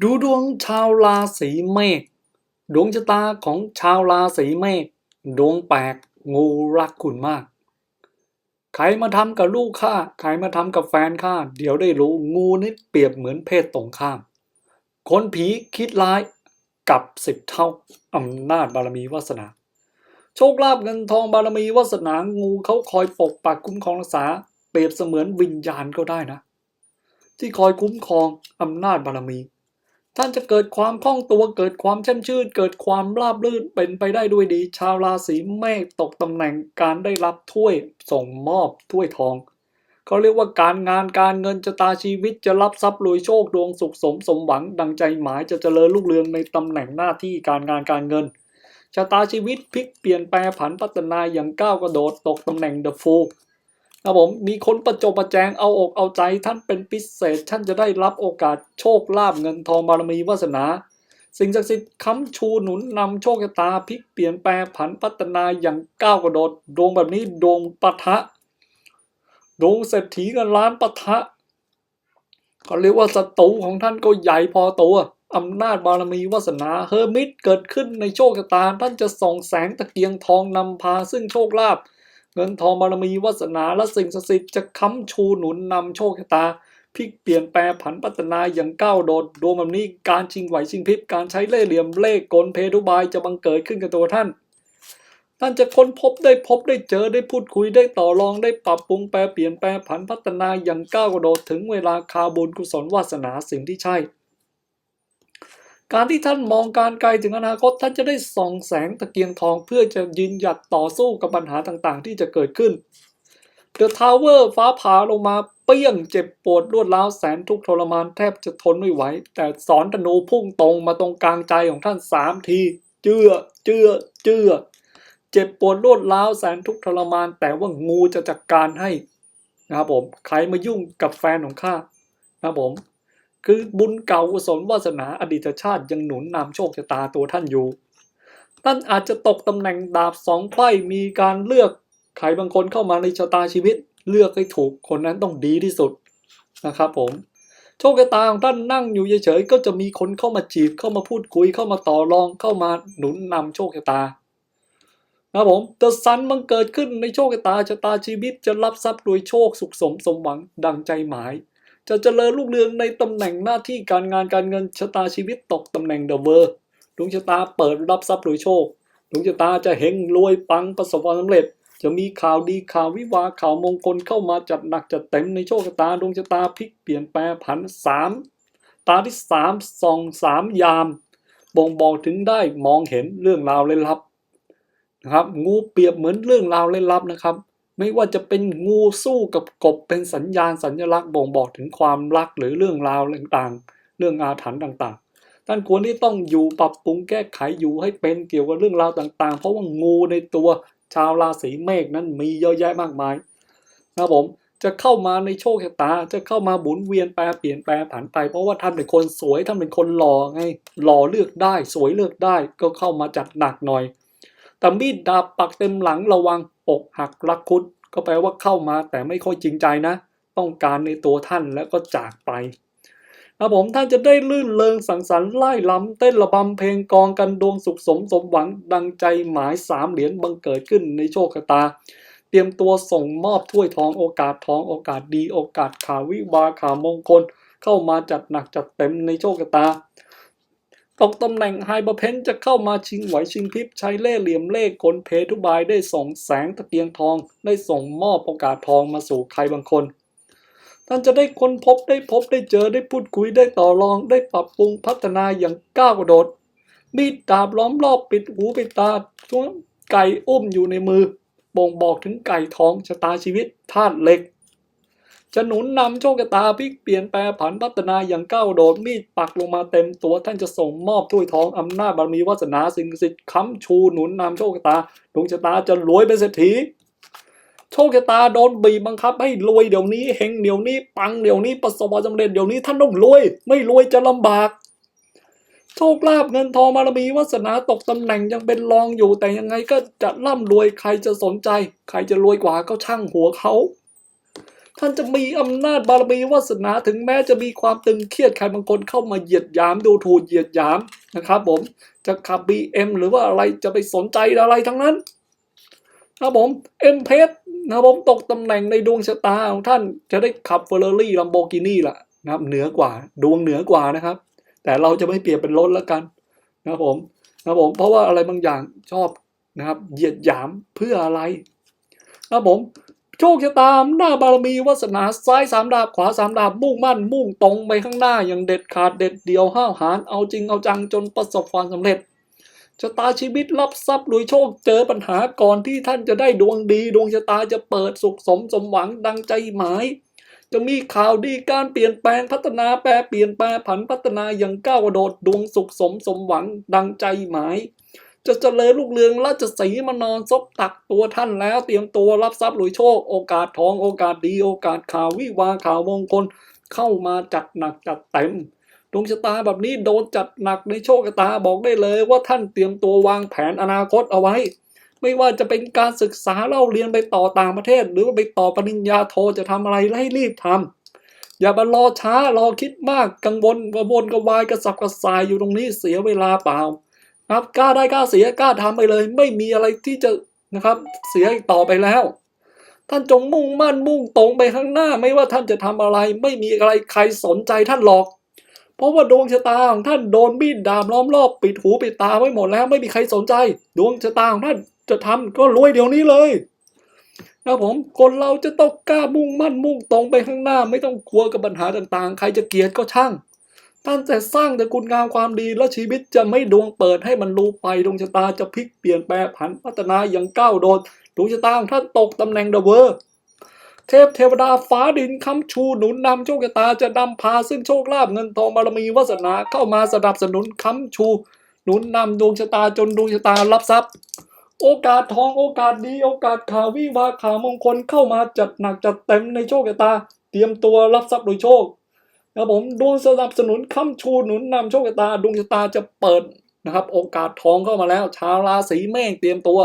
ดูดวงชาวราศีเมษดวงชะตาของชาวราศีเมษดวงแปลกงูรักคุณมาก ใครมาทำกับลูกข้าใครมาทำกับแฟนข้าเดี๋ยวได้รู้งูนี่เปรียบเหมือนเพศตรงข้าม คนผีคิดร้ายกับสิบเท่าอำนาจบารมีวาสนา โชคลาภเงินทองบารมีวาสนางูเขาคอยปกปักคุ้มครองรักษา เปรียบเสมือนวิญญาณก็ได้นะ ที่คอยคุ้มครองอำนาจบารมี ท่านจะเกิดความคล่องตัวเกิดความแช่มชื่น เกิดความราบรื่นเป็นไปได้ด้วยดี ชาวราศีเมษตกตำแหน่งการได้รับถ้วยส่งมอบถ้วยทองเขาเรียกว่าการงานการเงินจะตาชีวิตจะรับทรัพย์รวยโชคดวงสุขสมสมหวังดังใจหมายจะเจริญรุ่งเรืองในตำแหน่งหน้าที่การงานการเงินชะตาชีวิตพลิกเปลี่ยนแปลผันพัฒนาอย่างก้าวกระโดดตกตำแหน่งเดอะฟู นะผมมีคนประจบประแจงเอาอกเอาใจท่านเป็นพิเศษ ท่านจะได้รับโอกาสโชคลาภเงินทองบารมีวาสนา สิ่งศักดิ์สิทธิ์ค้ำชูหนุนนำโชคชะตาพลิกเปลี่ยนแปลผันพัฒนาอย่างก้าวกระโดดดวงแบบนี้ดวงปะทะดวงเศรษฐีเงินล้านปะทะก็เรียกว่าศัตรูของท่านก็ใหญ่พอตัวอำนาจบารมีวาสนาเฮอร์มิตเกิดขึ้นในโชคชะตาท่านจะส่องแสงตะเกียงทองนำพาซึ่งโชคลาภ เงินทองบารมีวาสนาและสิ่งศักดิ์สิทธิ์จะค้ำชูหนุนนำโชคชะตาพลิกเปลี่ยนแปลผันพัฒนาอย่างก้าวโดดดวงแบบนี้การชิงไหวชิงพริบการใช้เล่ห์เหลี่ยมเล่ห์กลเพทุบายจะบังเกิดขึ้นกับตัวท่าน ท่านจะค้นพบได้พบได้เจอได้พูดคุยได้ต่อรองได้ปรับปรุงแปลเปลี่ยนแปลผันพัฒนาอย่างก้าวโดดถึงเวลาคาบุญกุศลวาสนาสิ่งที่ใช่ การที่ท่านมองการไกลถึงอนาคตท่านจะได้ส่องแสงตะเกียงทองเพื่อจะยืนหยัดต่อสู้กับปัญหาต่างๆ ที่จะเกิดขึ้นเดอะทาวเวอร์ฟ้าผ่าลงมาเปี้ยงเจ็บปวดรวดร้าวแสนทุกทรมานแทบจะทนไม่ไหว แต่สอนธนูพุ่งตรงมาตรงกลางใจของท่านสามที เจือเจือเจือเจ็บปวดรวดร้าวแสนทุกทรมาน แต่ว่างูจะจัดการให้นะครับผมใครมายุ่งกับแฟนของข้านะครับผม คือบุญเก่ากุศลวาสนาอดีตชาติยังหนุนนำโชคชะตาตัวท่านอยู่ ท่านอาจจะตกตำแหน่งดาบสองไขว้มีการเลือกใครบางคนเข้ามาในชะตาชีวิต เลือกให้ถูกคนนั้นต้องดีที่สุดนะครับผมโชคชะตาของท่านนั่งอยู่เฉยๆก็จะมีคนเข้ามาจีบเข้ามาพูดคุยเข้ามาต่อรองเข้ามาหนุนนำโชคชะตานะผมแต่สันมันเกิดขึ้นในโชคชะตาชะตาชีวิตจะรับทรัพย์รวยโชคสุขสมสมหวังดังใจหมาย จะเจริญรุ่งเรืองในตำแหน่งหน้าที่การงานการเงินชะตาชีวิตตกตำแหน่งเดอะเวอร์ดวงชะตาเปิดรับทรัพย์รวยโชคดวงชะตาจะเฮงรวยปังประสบความสำเร็จ จะมีข่าวดีข่าววิวาข่าวมงคลเข้ามาจัดหนักจัดเต็มในโชคชะตาดวงชะตาพลิกเปลี่ยนแปลผันสามตาที่สามส่องสามยาม บ่งบอกถึงได้มองเห็นเรื่องราวเลยลับนะครับงูเปรียบเหมือนเรื่องราวเล่นลับนะครับ ไม่ว่าจะเป็นงูสู้กับกบเป็นสัญญาณสัญลักษณ์บ่งบอกถึงความรักหรือเรื่องราวต่างๆ เรื่องอาถรรพ์ต่างๆ ท่านควรที่ต้องอยู่ปรับปรุงแก้ไขอยู่ให้เป็นเกี่ยวกับเรื่องราวต่างๆ เพราะว่างูในตัวชาวราศีเมษนั้นมีเยอะแยะมากมายนะผมจะเข้ามาในโชคชะตา จะเข้ามาบุนเวียนแปรเปลี่ยนแปลผันไป เพราะว่าท่านเป็นคนสวยท่านเป็นคนหล่อไงหล่อเลือกได้ สวยเลือกได้ก็เข้ามาจัดหนักหน่อยแต่มีดดาบปักเต็มหลังระวัง อกหักรักคุดก็แปลว่าเข้ามาแต่ไม่ค่อยจริงใจนะ ต้องการในตัวท่านแล้วก็จากไปนะผมท่านจะได้ลื่นเลงสังสรรค์ไล่ลำเต้นระบำเพลงกองกันดวงสุขสมสมหวังดังใจหมายสามเหรียญบังเกิดขึ้นในโชคชะตา เตรียมตัวส่งมอบถ้วยทองโอกาสทองโอกาสดีโอกาสข่าววิวาข่าวมงคล เข้ามาจัดหนักจัดเต็มในโชคชะตา ตกตำแหน่งไฮเปอร์เพนจะเข้ามาชิงไหวชิงพริบใช้เล่เหลี่ยมเล่ห์กลเพทุบายได้ส่งแสงตะเกียงทอง ได้ส่งมอบโอกาสทองมาสู่ใครบางคน ท่านจะได้ค้นพบได้พบได้เจอได้พูดคุยได้ต่อรองได้ปรับปรุงพัฒนาอย่างก้าวกระโดดมีดดาบล้อมรอบปิดหูปิดตาช่วงไก่อุ้มอยู่ในมือ บ่งบอกถึงไก่ทองชะตาชีวิตธาตุเหล็ก จะหนุนนำโชคชะตาพลิกเปลี่ยนแปลผันพัฒนาอย่างก้าวโดดมีดปักลงมาเต็มตัวท่านจะส่งมอบถ้วยทองอำนาจบารมีวาสนาสิ่งศักดิ์สิทธิ์ค้ำชูหนุนนำโชคชะตาดวงชะตาจะรวยเป็นเศรษฐีโชคชะตาโดนบีบบังคับให้รวยเดี๋ยวนี้เฮงเดี๋ยวนี้ปังเดี๋ยวนี้ประสบความสำเร็จเดี๋ยวนี้ท่านต้องรวย ไม่รวยจะลำบาก โชคลาภเงินทองบารมีวาสนาตกตำแหน่งยังเป็นรองอยู่แต่ยังไงก็จะร่ำรวยใครจะสนใจ ใครจะรวยกว่าก็ช่างหัวเขา ท่านจะมีอำนาจบารมีวาสนาถึงแม้จะมีความตึงเครียดใครบางคนเข้ามาเหยียดหยามดูถูกเหยียดหยามนะครับ ผมจะขับ BM หรือว่าอะไรจะไปสนใจอะไรทั้งนั้นนะครับผมเอ็มเพสนะครับผมตกตำแหน่งในดวงชะตาของท่านจะได้ขับเฟอร์รารี่ลัมโบกินี่ละนะครับเหนือกว่าดวงเหนือกว่านะครับ แต่เราจะไม่เปรียบเป็นรถแล้วกันนะครับผมนะครับผมเพราะว่าอะไรบางอย่างชอบนะครับเหยียดหยามเพื่ออะไรนะครับผม โชคชะตาหน้าจบารมีวาสนาซ้ายสามดาบขวาสามดาบมุ่งมั่นมุ่งตรงไปข้างหน้าอย่างเด็ดขาดเด็ดเดียวห้าวหาญเอาจริงเอาจังจนประสบความสำเร็จชะตาชีวิตรับทรัพย์รวยโชคเจอปัญหาก่อนที่ท่านจะได้ดวงดี ดวงชะตาจะเปิดสุขสมสมหวังดังใจหมาย จะมีข่าวดีการเปลี่ยนแปลงพัฒนาแปรเปลี่ยนแปลผันพัฒนาอย่างก้าวกระโดดดวงสุขสมสมหวังดังใจหมาย จะเจริญลูกเรืองราชสีมานอนซบตักตัวท่านแล้ว เตรียมตัวรับทรัพย์หรวยโชค โอกาสทองโอกาสดีโอกาสข่าววิวาข่าวมงคล เข้ามาจัดหนักจัดเต็มดวงชะตาแบบนี้โดนจัดหนักในโชคชะตาบอกได้เลยว่าท่านเตรียมตัววางแผนอนาคตเอาไว้ ไม่ว่าจะเป็นการศึกษาเล่าเรียนไปต่อต่างประเทศ หรือว่าไปต่อปริญญาโทจะทำอะไรให้รีบทำอย่ามารอช้ารอคิดมากกังวลกระวนกระวายกระสับกระส่ายอยู่ตรงนี้เสียเวลาเปล่า ครับกล้าได้กล้าเสียกล้าทำไปเลย ไม่มีอะไรที่จะนะครับ เสียต่อไปแล้ว ท่านจงมุ่งมั่นมุ่งตรงไปข้างหน้า ไม่ว่าท่านจะทำอะไร ไม่มีอะไรใครสนใจท่านหรอก เพราะว่าดวงชะตาของท่านโดนมีดดามล้อมรอบปิดหูปิดตาไว้หมดแล้ว ไม่มีใครสนใจ ดวงชะตาของท่านจะทำก็รวยเดี๋ยวนี้เลยนะผมคนเราจะต้องกล้ามุ่งมั่นมุ่งตรงไปข้างหน้า ไม่ต้องกลัวกับปัญหาต่างๆ ใครจะเกลียดก็ช่าง ท่านแต่สร้างแต่คุณงามความดีแล้วชีวิตจะไม่ดวงเปิดให้มันรู้ไปดวงชะตาจะพลิกเปลี่ยนแปลผันพัฒนาอย่างก้าวโดดดวงชะตาของท่านตกตำแหน่งเดอะเวอร์เทพเทวดาฟ้าดินค้ำชูหนุนนำโชคชะตาจะนำพาซึ่งโชคลาภเงินทองบารมีวาสนาเข้ามาสนับสนุนค้ำชู หนุนนำดวงชะตาจนดวงชะตารับทรัพย์ โอกาสทองโอกาสดีโอกาสข่าววิวาข่าวมงคลเข้ามาจัดหนักจัดเต็มในโชคชะตา เตรียมตัวรับทรัพย์โดยโชค ครับผมดวงสนับสนุนค้ำชูหนุนนำโชคชะตาดวงชะตาจะเปิดนะครับ โอกาสทองเข้ามาแล้ว ชาวราศีเมษเตรียมตัว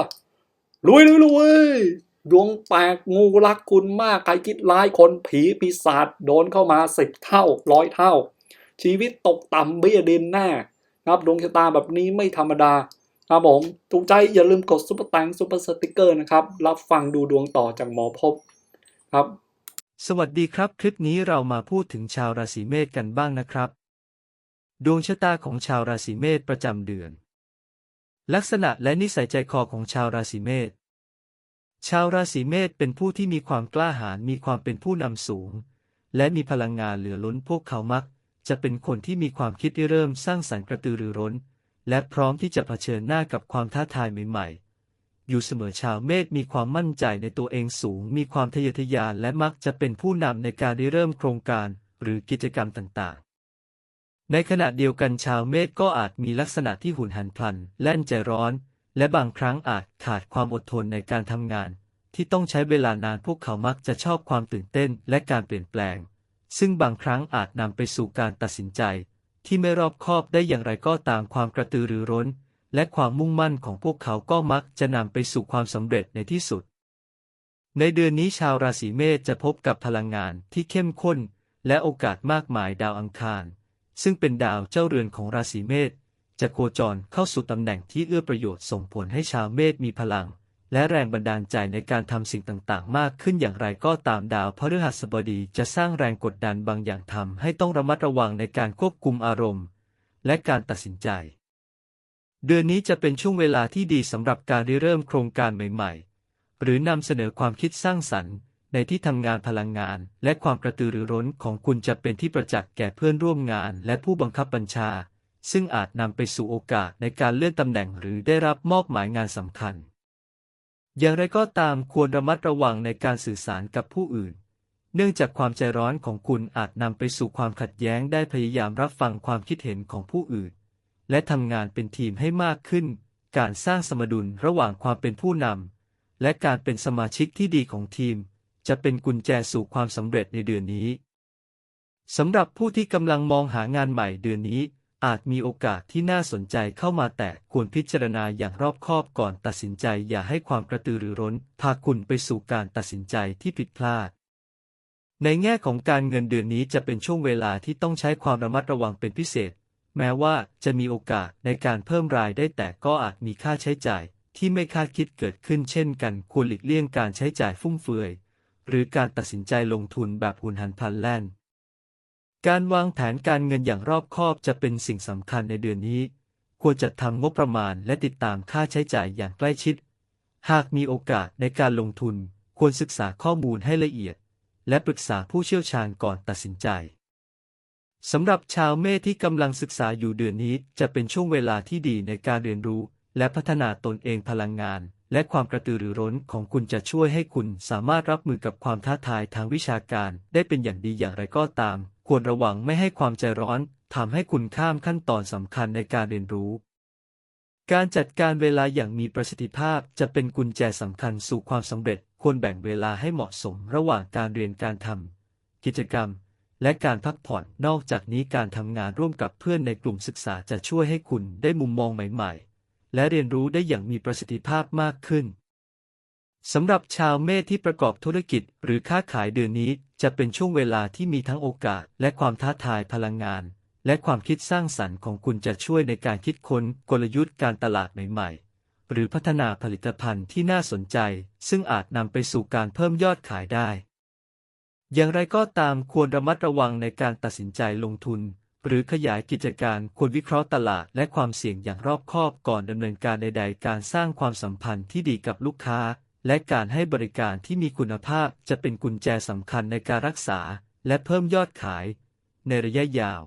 รวยรวยรวยดวงแปลกงูรักคุณมากใครคิดร้ายคนผีปีศาจโดนเข้ามาสิบเท่าร้อยเท่า ชีวิตตกต่ำเบี้ยดินแน่นะครับดวงชะตาแบบนี้ไม่ธรรมดาครับผมถูกใจอย่าลืมกดซุปเปอร์แตงซุปเปอร์สติกเกอร์นะครับ รับฟังดูดวงต่อจากหมอพบครับ สวัสดีครับ คลิปนี้เรามาพูดถึงชาวราศีเมษกันบ้างนะครับ ดวงชะตาของชาวราศีเมษประจำเดือน ลักษณะและนิสัยใจคอของชาวราศีเมษชาวราศีเมษเป็นผู้ที่มีความกล้าหาญมีความเป็นผู้นำสูง และมีพลังงานเหลือล้นพวกเขามัก จะเป็นคนที่มีความคิดที่เริ่มสร้างสรรค์กระตือรือร้น และพร้อมที่จะเผชิญหน้ากับความท้าทายใหม่ๆ อยู่เสมอชาวเมษมีความมั่นใจในตัวเองสูง มีความทะเยอทะยานและมักจะเป็นผู้นำในการริเริ่มโครงการหรือกิจกรรมต่างๆ ในขณะเดียวกันชาวเมษก็อาจมีลักษณะที่หุนหันพลัน แล่นใจร้อน และบางครั้งอาจขาดความอดทนในการทำงาน ที่ต้องใช้เวลานานพวกเขามักจะชอบความตื่นเต้นและการเปลี่ยนแปลง ซึ่งบางครั้งอาจนำไปสู่การตัดสินใจ ที่ไม่รอบคอบได้อย่างไรก็ตามความกระตือรือร้น และความมุ่งมั่นของพวกเขาก็มักจะนำไปสู่ความสำเร็จในที่สุด ในเดือนนี้ชาวราศีเมษจะพบกับพลังงานที่เข้มข้น และโอกาสมากมายดาวอังคาร ซึ่งเป็นดาวเจ้าเรือนของราศีเมษจะโคจรเข้าสู่ตำแหน่งที่เอื้อประโยชน์ส่งผลให้ชาวเมษมีพลัง และแรงบันดาลใจในการทำสิ่งต่างๆ มากขึ้นอย่างไรก็ตามดาวพฤหัสบดีจะสร้างแรงกดดันบางอย่างทำให้ต้องระมัดระวังในการควบคุมอารมณ์ และการตัดสินใจ เดือนนี้จะเป็นช่วงเวลาที่ดีสำหรับการริเริ่มโครงการใหม่ๆ หรือนำเสนอความคิดสร้างสรรค์ ในที่ทำงานพลังงาน และความกระตือรือร้นของคุณจะเป็นที่ประจักษ์แก่เพื่อนร่วมงาน และผู้บังคับบัญชา ซึ่งอาจนำไปสู่โอกาสในการเลื่อนตำแหน่งหรือได้รับมอบหมายงานสำคัญ อย่างไรก็ตามควรระมัดระวังในการสื่อสารกับผู้อื่นเนื่องจากความใจร้อนของคุณอาจนำไปสู่ความขัดแย้งได้พยายามรับฟังความคิดเห็นของผู้อื่น และทำงานเป็นทีมให้มากขึ้น การสร้างสมดุลระหว่างความเป็นผู้นำและการเป็นสมาชิกที่ดีของทีม จะเป็นกุญแจสู่ความสำเร็จในเดือนนี้สำหรับผู้ที่กำลังมองหางานใหม่เดือนนี้ อาจมีโอกาสที่น่าสนใจเข้ามาแต่ควรพิจารณาอย่างรอบคอบก่อนตัดสินใจอย่าให้ความกระตือรือร้น พาคุณไปสู่การตัดสินใจที่ผิดพลาด ในแง่ของการเงินเดือนนี้จะเป็นช่วงเวลาที่ต้องใช้ความระมัดระวังเป็นพิเศษ แม้ว่าจะมีโอกาสในการเพิ่มรายได้แต่ก็อาจมีค่าใช้จ่ายที่ไม่คาดคิดเกิดขึ้นเช่นกันควรหลีกเลี่ยงการใช้จ่ายฟุ่มเฟือย หรือการตัดสินใจลงทุนแบบหุนหันพลันแล่น การวางแผนการเงินอย่างรอบคอบจะเป็นสิ่งสำคัญในเดือนนี้ ควรจัดทำงบประมาณและติดตามค่าใช้จ่ายอย่างใกล้ชิด หากมีโอกาสในการลงทุน ควรศึกษาข้อมูลให้ละเอียด และปรึกษาผู้เชี่ยวชาญก่อนตัดสินใจ สำหรับชาวเมษที่กำลังศึกษาอยู่เดือนนี้ จะเป็นช่วงเวลาที่ดีในการเรียนรู้ และพัฒนาตนเองพลังงาน และความกระตือรือร้นของคุณจะช่วยให้คุณสามารถรับมือกับความท้าทายทางวิชาการ ได้เป็นอย่างดีอย่างไรก็ตาม ควรระวังไม่ให้ความใจร้อนทำให้คุณข้ามขั้นตอนสำคัญในการเรียนรู้ การจัดการเวลาอย่างมีประสิทธิภาพจะเป็นกุญแจสำคัญสู่ความสำเร็จ ควรแบ่งเวลาให้เหมาะสมระหว่างการเรียนการทำกิจกรรม และการพักผ่อน นอกจากนี้การทำงานร่วมกับเพื่อนในกลุ่มศึกษาจะช่วยให้คุณได้มุมมองใหม่ ๆ และเรียนรู้ได้อย่างมีประสิทธิภาพมากขึ้นสำหรับชาวเมษที่ประกอบธุรกิจหรือค้าขายเดือนนี้ จะเป็นช่วงเวลาที่มีทั้งโอกาส และความท้าทายพลังงาน และความคิดสร้างสรรค์ของคุณจะช่วยในการคิดค้นกลยุทธ์การตลาดใหม่ ๆ หรือพัฒนาผลิตภัณฑ์ที่น่าสนใจ ซึ่งอาจนำไปสู่การเพิ่มยอดขายได้ อย่างไรก็ตามควรระมัดระวังในการตัดสินใจลงทุน หรือขยายกิจการควรวิเคราะห์ตลาดและความเสี่ยงอย่างรอบคอบก่อนดำเนินการใด ๆ การสร้างความสัมพันธ์ที่ดีกับลูกค้า และการให้บริการที่มีคุณภาพจะเป็นกุญแจสำคัญในการรักษา และเพิ่มยอดขาย ในระยะยาว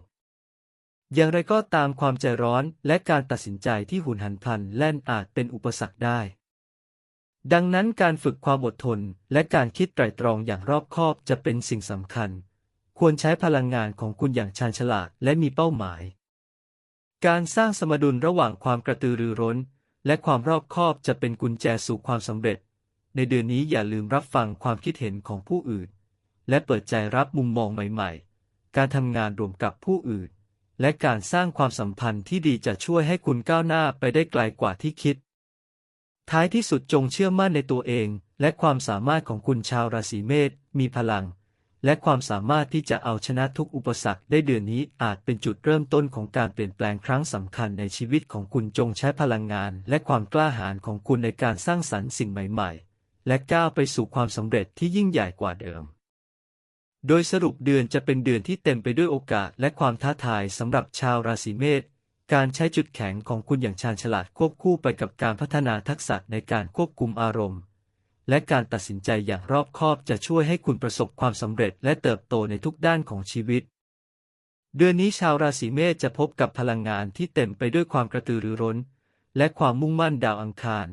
อย่างไรก็ตามความใจร้อนและการตัดสินใจที่หุนหันพลันแล่นอาจเป็นอุปสรรคได้ ดังนั้นการฝึกความอดทนและการคิดไตร่ตรองอย่างรอบคอบจะเป็นสิ่งสำคัญ ควรใช้พลังงานของคุณอย่างชาญฉลาดและมีเป้าหมาย การสร้างสมดุลระหว่างความกระตือรือร้น และความรอบคอบจะเป็นกุญแจสู่ความสำเร็จ ในเดือนนี้อย่าลืมรับฟังความคิดเห็นของผู้อื่น และเปิดใจรับมุมมองใหม่ๆ การทำงานรวมกับผู้อื่น และการสร้างความสัมพันธ์ที่ดีจะช่วยให้คุณก้าวหน้าไปได้ไกลกว่าที่คิด ท้ายที่สุดจงเชื่อมั่นในตัวเอง และความสามารถของคุณชาวราศีเมษมีพลัง และความสามารถที่จะเอาชนะทุกอุปสรรคได้เดือนนี้อาจเป็นจุดเริ่มต้นของการเปลี่ยนแปลงครั้งสำคัญในชีวิตของคุณจงใช้พลังงาน และความกล้าหาญของคุณในการสร้างสรรค์สิ่งใหม่ๆ และก้าวไปสู่ความสำเร็จที่ยิ่งใหญ่กว่าเดิมโดยสรุปเดือนจะเป็นเดือนที่เต็มไปด้วยโอกาสและความท้าทายสำหรับชาวราศีเมษ การใช้จุดแข็งของคุณอย่างชาญฉลาดควบคู่ไปกับการพัฒนาทักษะในการควบคุมอารมณ์ และการตัดสินใจอย่างรอบคอบจะช่วยให้คุณประสบความสำเร็จและเติบโตในทุกด้านของชีวิต เดือนนี้ชาวราศีเมษจะพบกับพลังงานที่เต็มไปด้วยความกระตือรือร้น และความมุ่งมั่นดาวอังคาร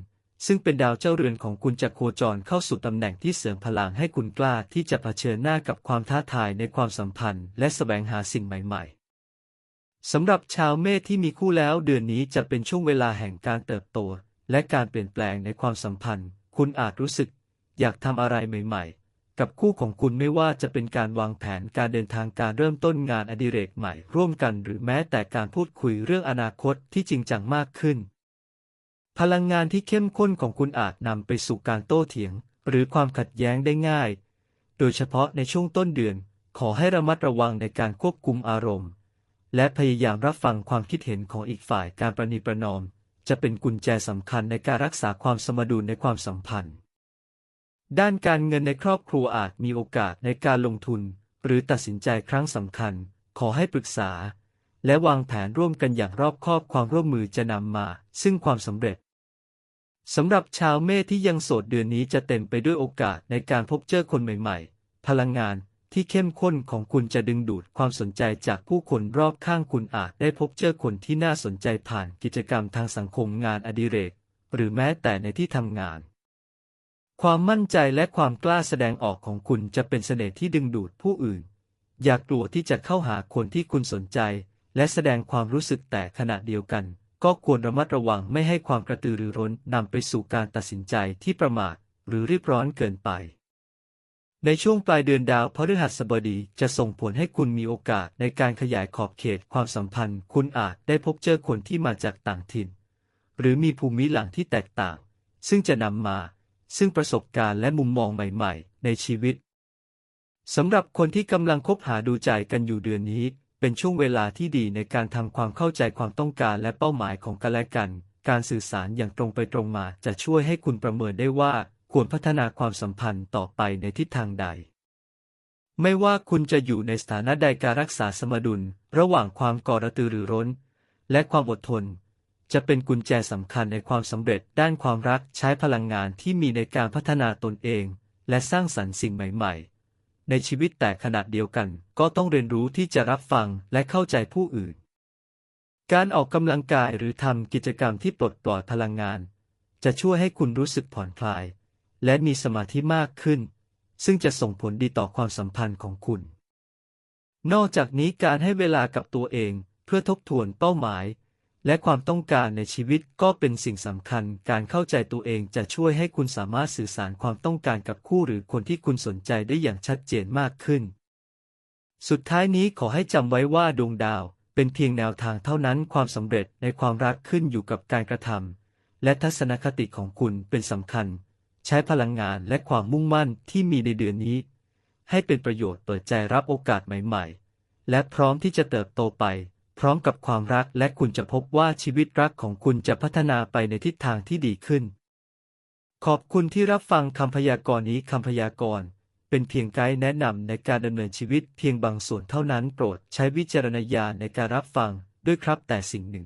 ซึ่งเป็นดาวเจ้าเรือนของคุณจะโคจรเข้าสู่ตำแหน่งที่เสริมพลังให้คุณกล้าที่จะเผชิญหน้ากับความท้าทายในความสัมพันธ์ และแสวงหาสิ่งใหม่ ๆ สำหรับชาวเมษที่มีคู่แล้วเดือนนี้จะเป็นช่วงเวลาแห่งการเติบโต และการเปลี่ยนแปลงในความสัมพันธ์ คุณอาจรู้สึก อยากทำอะไรใหม่ ๆ กับคู่ของคุณไม่ว่าจะเป็นการวางแผนการเดินทางการเริ่มต้นงานอดิเรกใหม่ ร่วมกันหรือแม้แต่การพูดคุยเรื่องอนาคตที่จริงจังมากขึ้น พลังงานที่เข้มข้นของคุณอาจนำไปสู่การโต้เถียง หรือความขัดแย้งได้ง่าย โดยเฉพาะในช่วงต้นเดือน ขอให้ระมัดระวังในการควบคุมอารมณ์ และพยายามรับฟังความคิดเห็นของอีกฝ่ายการประนีประนอม จะเป็นกุญแจสำคัญในการรักษาความสมดุลในความสัมพันธ์ ด้านการเงินในครอบครัวอาจมีโอกาสในการลงทุน หรือตัดสินใจครั้งสำคัญ ขอให้ปรึกษา และวางแผนร่วมกันอย่างรอบคอบความร่วมมือจะนำมา ซึ่งความสำเร็จสำหรับชาวเมษที่ยังโสดเดือนนี้จะเต็มไปด้วยโอกาสในการพบเจอคนใหม่ ๆ พลังงาน ที่เข้มข้นของคุณจะดึงดูดความสนใจจากผู้คนรอบข้างคุณอาจได้พบเจอคนที่น่าสนใจผ่านกิจกรรมทางสังคมงานอดิเรก หรือแม้แต่ในที่ทำงาน ความมั่นใจและความกล้าแสดงออกของคุณจะเป็นเสน่ห์ที่ดึงดูดผู้อื่น อย่ากลัวที่จะเข้าหาคนที่คุณสนใจ และแสดงความรู้สึกแต่ขณะเดียวกัน ก็ควรระมัดระวังไม่ให้ความกระตือรือร้นนำไปสู่การตัดสินใจที่ประมาทหรือรีบร้อนเกินไป ในช่วงปลายเดือนดาวพฤหัสบดีจะส่งผลให้คุณมีโอกาสในการขยายขอบเขตความสัมพันธ์ คุณอาจได้พบเจอคนที่มาจากต่างถิ่น หรือมีภูมิหลังที่แตกต่าง ซึ่งจะนำมา ซึ่งประสบการณ์และมุมมองใหม่ ๆ ในชีวิตสำหรับคนที่กำลังคบหาดูใจกันอยู่เดือนนี้ เป็นช่วงเวลาที่ดีในการทำความเข้าใจความต้องการและเป้าหมายของกันและกัน การสื่อสารอย่างตรงไปตรงมาจะช่วยให้คุณประเมินได้ว่า ควรพัฒนาความสัมพันธ์ต่อไปในทิศทางใด ไม่ว่าคุณจะอยู่ในสถานะใดการรักษาสมดุล ระหว่างความก่อระตือรือร้น และความอดทน จะเป็นกุญแจสำคัญในความสำเร็จด้านความรักใช้พลังงานที่มีในการพัฒนาตนเอง และสร้างสรรค์สิ่งใหม่ ๆ ในชีวิตแต่ขณะเดียวกัน ก็ต้องเรียนรู้ที่จะรับฟังและเข้าใจผู้อื่น การออกกำลังกายหรือทำกิจกรรมที่ปลดปล่อยพลังงาน จะช่วยให้คุณรู้สึกผ่อนคลาย และมีสมาธิมากขึ้น ซึ่งจะส่งผลดีต่อความสัมพันธ์ของคุณ นอกจากนี้การให้เวลากับตัวเองเพื่อทบทวนเป้าหมาย และความต้องการในชีวิตก็เป็นสิ่งสำคัญ การเข้าใจตัวเองจะช่วยให้คุณสามารถสื่อสารความต้องการกับคู่หรือคนที่คุณสนใจได้อย่างชัดเจนมากขึ้น สุดท้ายนี้ขอให้จำไว้ว่าดวงดาวเป็นเพียงแนวทางเท่านั้นความสำเร็จในความรักขึ้นอยู่กับการกระทำและทัศนคติของคุณเป็นสำคัญ ใช้พลังงานและความมุ่งมั่นที่มีในเดือนนี้ ให้เป็นประโยชน์เปิดใจรับโอกาสใหม่ ๆ และพร้อมที่จะเติบโตไป พร้อมกับความรักและคุณจะพบว่าชีวิตรักของคุณจะพัฒนาไปในทิศทางที่ดีขึ้น ขอบคุณที่รับฟังคำพยากรณ์นี้คำพยากรณ์เป็นเพียงไกด์แนะนำในการดำเนินชีวิตเพียงบางส่วนเท่านั้นโปรดใช้วิจารณญาณในการรับฟังด้วยครับแต่สิ่งหนึ่ง